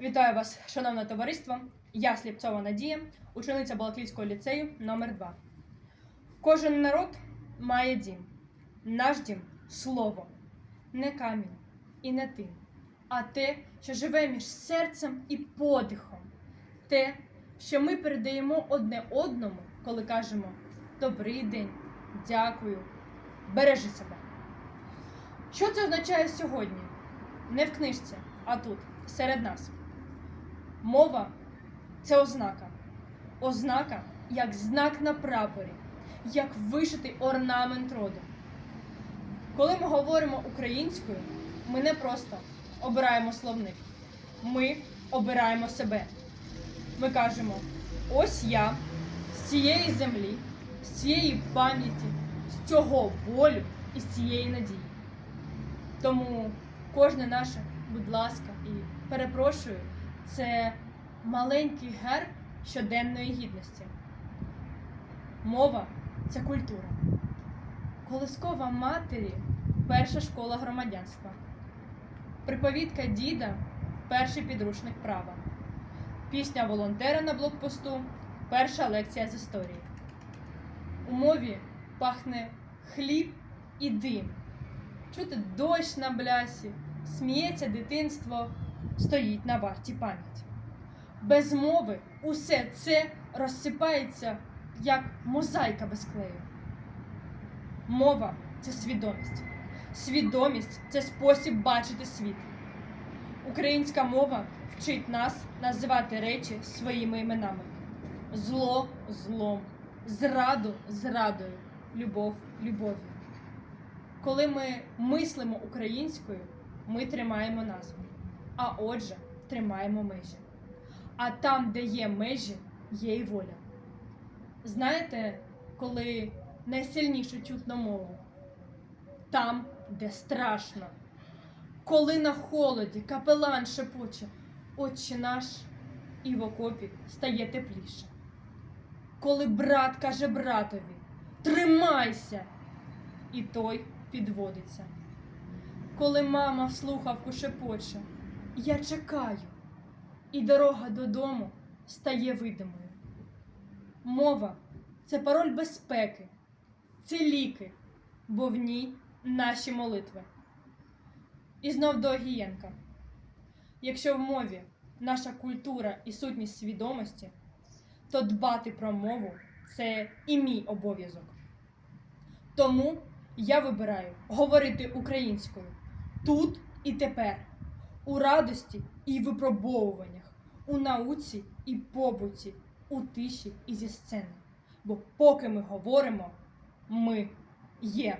Вітаю вас, шановне товариство. Я Сліпцова Надія, учениця Балаклійського ліцею номер 2 Кожен народ має дім. Наш дім слово, не камінь і не тин, а те, що живе між серцем і подихом, те, що ми передаємо одне одному, коли кажемо добрий день, дякую, бережи себе. Що це означає сьогодні? Не в книжці, а тут, серед нас. Мова це ознака. Ознака як знак на прапорі, як вишитий орнамент роду. Коли ми говоримо українською, ми не просто обираємо словник, ми обираємо себе. Ми кажемо: ось я з цієї землі, з цієї пам'яті, з цього болю і з цієї надії. Тому кожне наше, будь ласка, і перепрошую, це маленький герб щоденної гідності. Мова це культура. Колискова матері перша школа громадянства. Приповідка діда перший підручник права. Пісня волонтера на блокпосту перша лекція з історії. У мові пахне хліб і дим. Чути дощ на блясі, сміється дитинство, стоїть на варті пам'ять. Без мови усе це розсипається, як мозаїка без клею. Мова це свідомість. Свідомість це спосіб бачити світ. Українська мова вчить нас називати речі своїми іменами: зло злом, зраду зрадою, любов любов'ю. Коли ми мислимо українською, ми тримаємо назву, а отже, тримаємо межі. А там, де є межі, є і воля. Знаєте, коли найсильніше чутно мову? Там, де страшно. Коли на холоді капелан шепоче, Отче наш, і в окопі стає тепліше. Коли брат каже братові, тримайся, і той підводиться. Коли мама в слухавку шепоче, я чекаю, і дорога додому стає видимою. Мова це пароль безпеки, це ліки, бо в ній наші молитви. І знов до Огієнка. Якщо в мові наша культура і сутність свідомості, то дбати про мову це і мій обов'язок. Тому я вибираю говорити українською тут і тепер, у радості і випробовуваннях, у науці і побуті, у тиші і зі сцени. Бо поки ми говоримо, ми є.